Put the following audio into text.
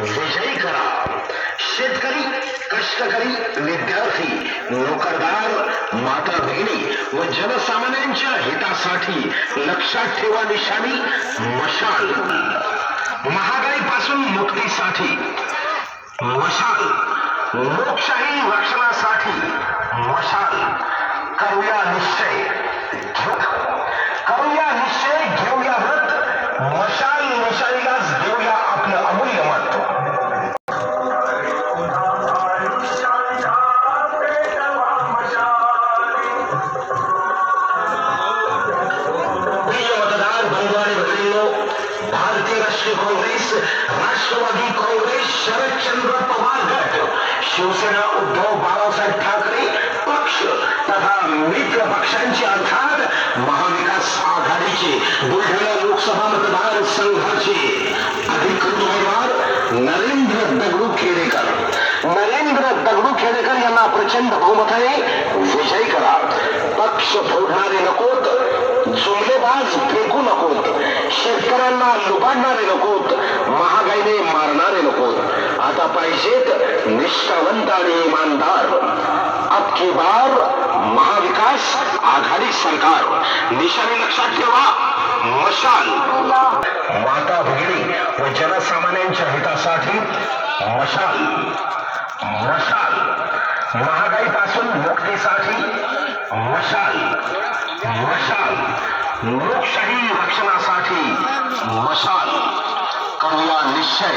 विजयी करा. शेतकरी कष्टकरी विद्यार्थी नोकरदार माता भगिनी व जनसामान्यांच्या हितासाठी लक्षात ठेवा निशाणी मशाल. महागाईपासून मुक्तीसाठी मशाल. लोकशाही रक्षणासाठी भारतीय राष्ट्रीय काँग्रेस, राष्ट्रवादी कांग्रेस शरद चंद्र पवार गट शिवसेना उद्धव बाळासाहेब ठाकरे पक्ष तथा मित्र पक्षांचे अर्थात महाविकास आघाडीचे, बुलढाणा लोकसभा मतदार संघाचे अधिकृत उमेदवार नरेंद्र दगडू खेडेकर. नरेंद्र दगडू खेडेकर यांना प्रचंड बहुमताने विजयी करा पक्ष फोडणारे नकोत जुमलेबाज शेतकऱ्यांना लुबाडणारे नकोत महागाईने मारणारे नकोत आता पाहिजेत निष्ठावंत आणि इमानदार. अबकी बार महाविकास आघाडी सरकार. निशाणी लक्षात ठेवा मशाल. माता भगिनी व जनसामान्यांच्या हितासाठी मशाल. मशाल. महागाईपासून मुक्तीसाठी मशाल. मशाल. लोकशाही मशाल करूया निश्चय.